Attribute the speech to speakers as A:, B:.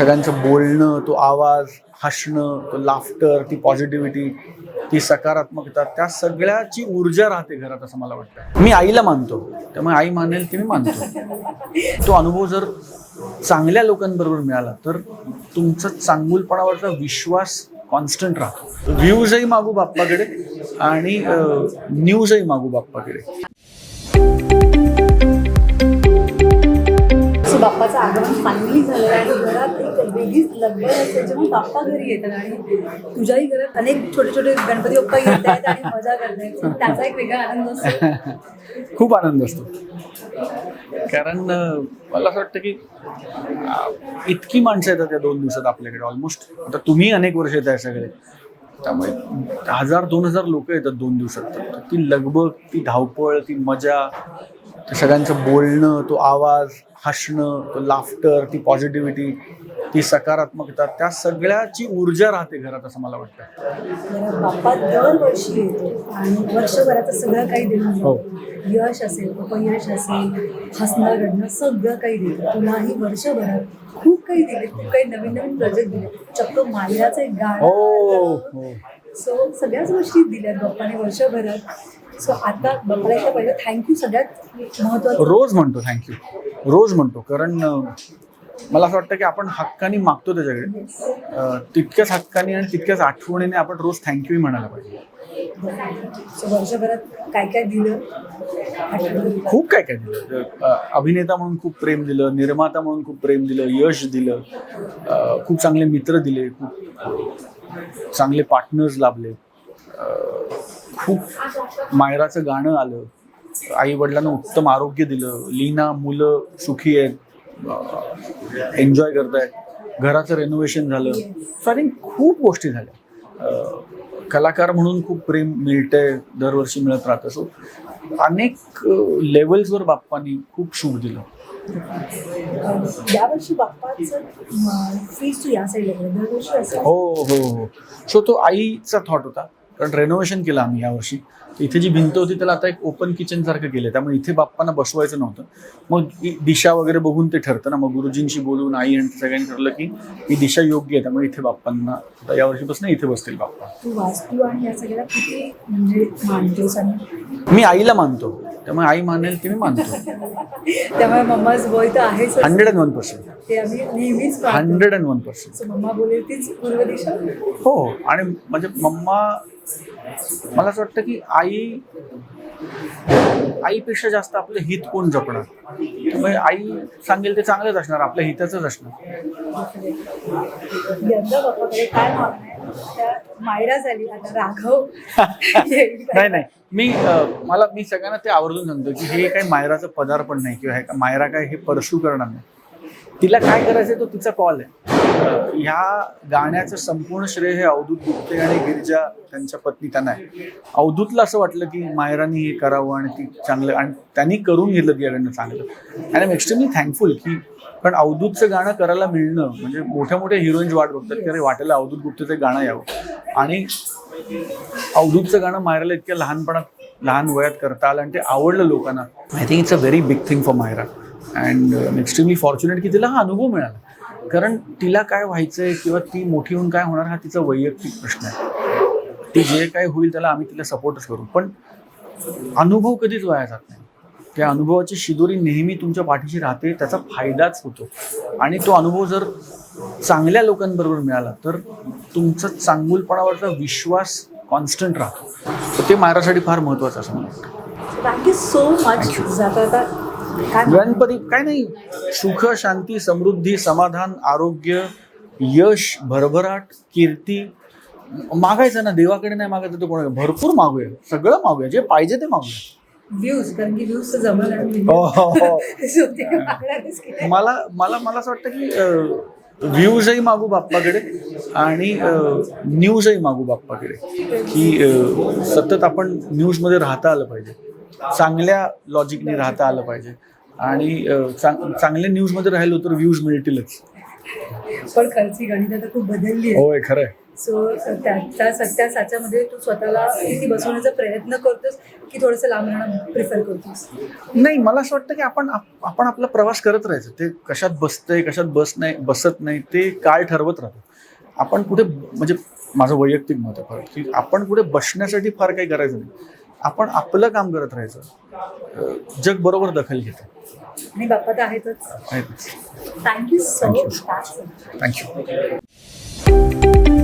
A: सगळ्यांचं बोलणं तो आवाज हसणं तो लाफ्टर ती पॉझिटिव्हिटी ती सकारात्मकता त्या सगळ्याची ऊर्जा राहते घरात असं मला वाटतं. मी आईला मानतो. त्यामुळे आई मानेल ते मी मानतो. तो अनुभव जर चांगल्या लोकांबरोबर मिळाला तर तुमचा चांगुलपणावरचा विश्वास कॉन्स्टंट राहतो. व्ह्यूजही मागू बाप्पाकडे आणि न्यूजही मागू बाप्पाकडे.
B: बाप्पाचं आगमन फायनली झालं आणि घरात एक वेगळीच लगबग असते जेव्हा बाप्पा घरी येतात आणि तुझ्याही घरात अनेक छोटे छोटे गणपती बाप्पा येत आहेत आणि मजा So त्याचा एक वेगळा आनंद असतो.
A: खूप आनंद असतो. कारण मला असं वाटतं की इतकी माणसं येतात या दोन दिवसात आपल्याकडे ऑलमोस्ट आता तुम्ही अनेक वर्ष येत आहे सगळे. त्यामुळे हजार दोन हजार लोक येतात दोन दिवसात. तर ती लगबग ती धावपळ ती मजा सगळ्यांचं बोलणं तो आवाज हसणं तो लाफ्टर ती पॉझिटिव्हिटी ती सकारात्मकता त्या सगळ्याची ऊर्जा राहते घरात असं मला वाटतं.
B: बाप्पा दरवर्षी येतो आणि वर्षभराचं सगळं काही देऊन
A: हो.
B: यश असेल अपयश असेल हसणं रडणं सगळं काही देतो. तुलाही वर्षभरात खूप काही दिले खूप काही नवीन नवीन प्रोजेक्ट दिले. चक्क मायराचं एक
A: हो
B: गाणं
A: हो
B: सो सगळ्याच गोष्टी दिल्यात बाप्पाने वर्षभरात. सो आता एकदा पहिलं थँक्यू सगळ्यात महत्वाचं
A: रोज म्हणतो थँक्यू रोज म्हणतो कारण मला असं वाटतं की आपण हक्कानी मागतो त्याच्याकडे. तितक्याच हक्कानी आणि तितक्याच आठवणीने आपण रोज थँक्यू म्हणायला पाहिजे.
B: वर्षभरात काय काय दिलं?
A: खूप काय काय दिलं. अभिनेता म्हणून खूप प्रेम दिलं निर्माता म्हणून खूप प्रेम दिलं यश दिलं खूप चांगले मित्र दिले खूप चांगले पार्टनर्स लाभले. खूप मायराचं गाणं आलं. आई वडिलांना उत्तम आरोग्य दिलं. लीना मुलं सुखी आहेत. एन्जॉय करतायत. घराचं रेनोव्हेशन झालं. सो आय थिंक खूप गोष्टी झाल्या. कलाकार म्हणून खूप प्रेम मिळतंय दरवर्षी मिळत राहतं. सो अनेक लेवल्सवर बाप्पांनी खूप शुभ दिलं.
B: यावर्षी
A: हो हो हो. सो तो आईचा थॉट होता. कारण रेनोव्हेशन केलं आम्ही यावर्षी. इथे जी भिंत होती त्याला आता एक ओपन किचन सारखं केलं त्यामुळे इथे बाप्पांना बसवायचं नव्हतं. मग दिशा वगैरे बघून ते ठरतं ना. मग गुरुजींशी बोलून आई आणि सगळ्यांनी ठरलं की ही दिशा योग्य आहे. त्यामुळे इथे बाप्पांना आता यावर्षीपासून इथे बसतील बाप्पा.
B: तू वास्तू आणि या सगळ्याला किती म्हणजे मानतोस आणि
A: मी आईला मानतो. त्यामुळे आई मानेल ते मी मानतो.
B: त्यामुळे मम्माच बॉय तर आहेच.
A: Hundred and one percent.
B: ते आम्ही नेहमीच पाहतो.
A: Hundred and one percent.
B: Mamma बोलेल तीच पूर्व दिशा?
A: हो. आणि म्हणजे मम्मा मला असं वाटतं की आई आईपेक्षा जास्त आपलं हित कोण जपणार? त्यामुळे आई सांगेल ते चांगलंच असणार आपल्या हिताचंच असणार.
B: त्या मायरा झाली आता राघव येईल.
A: नाही नाही. मी मला मी सगळ्यांना ते आवर्जून सांगतो की हे काही मायराचं पदार्पण नाही किंवा मायरा काय हे परसू करणार नाही. तिला काय करायचं तो तिचा कॉल आहे. ह्या गाण्याचं संपूर्ण श्रेय हे अवधूत गुप्ते आणि गिरिजा त्यांच्या पत्नी त्यांना आहे. अवधूतला असं वाटलं की मायरानी हे करावं आणि ती चांगलं आणि त्यांनी करून घेतलं तिच्याकडनं चांगलं. आणि आय एक्स्ट्रीमली थँकफुल की पण अवधूतचं गाणं करायला मिळणं म्हणजे मोठ्या मोठ्या हिरोईन्स वाट बघतात की अरे वाटेला अवधूत गुप्तेचं गाणं यावं. आणि अवधूतचं गाणं मायराला इतक्या लहानपणात लहान वयात करता आलं आणि ते आवडलं लोकांना. I think it's a very big thing for Myra. And extremely fortunate की तिला हा अनुभव मिळाला. कारण तिला काय व्हायचंय किंवा ती मोठी होऊन काय होणार हा तिचा वैयक्तिक प्रश्न आहे. ती जे काय होईल त्याला आम्ही तिला सपोर्टच करू. पण अनुभव कधीच वाया जात नाही. त्या अनुभवाची शिदोरी नेहमी तुमच्या पाठीशी राहते त्याचा फायदाच होतो. आणि तो अनुभव जर चांगल्या लोकांबरोबर मिळाला तर तुमचा चांगुलपणावरचा विश्वास कॉन्स्टंट राहतो. तर ते मायरासाठी फार महत्त्वाचं असं मला वाटतं.
B: थँक्यू सो मच जाता
A: गणपती काय नाही. सुख शांती समृद्धी समाधान आरोग्य यश भरभराट कीर्ती. मागायचं ना देवाकडे नाही मागायचं तर कोणा भरपूर मागूया. सगळं मागूया. जे पाहिजे ते मागूया.
B: व्ह्यूज कारण की व्ह्यूज तर जमलं आणि
A: हो, हो, हो. मला मला मला असं वाटतं की व्ह्यूजही मागू बाप्पाकडे आणि न्यूजही मागू बाप्पाकडे. की सतत आपण न्यूजमध्ये राहता आलं पाहिजे. चांगल्या लॉजिकने राहता आलं पाहिजे. आणि चांग- चांगल्या न्यूजमध्ये राहिलो तर व्ह्यूज मिळतीलच.
B: पण खर्ची गणित आता खूप बदलली
A: होय खरंय
B: सो त्या सत्या साच्यामध्ये तू स्वतःला किती बसवण्याचा प्रयत्न करतोस की थोडंसं लांब राहणं प्रिफर करतोस?
A: नाही मला असं वाटतं की आपण आप- आपण आपला प्रवास करत राहायचं. ते कशात बसतंय कशात बस नाही बसत नाही ते काळ ठरवत राहतो. आपण कुठे म्हणजे माझं वैयक्तिक मत आहे की आपण कुठे बसण्यासाठी फार काही करायचं नाही. आपण आपलं काम करत राहायचं. जग बरोबर दखल घेतं.
B: आणि बाप्पा तर आहेतच. Thank you so. Much
A: thank you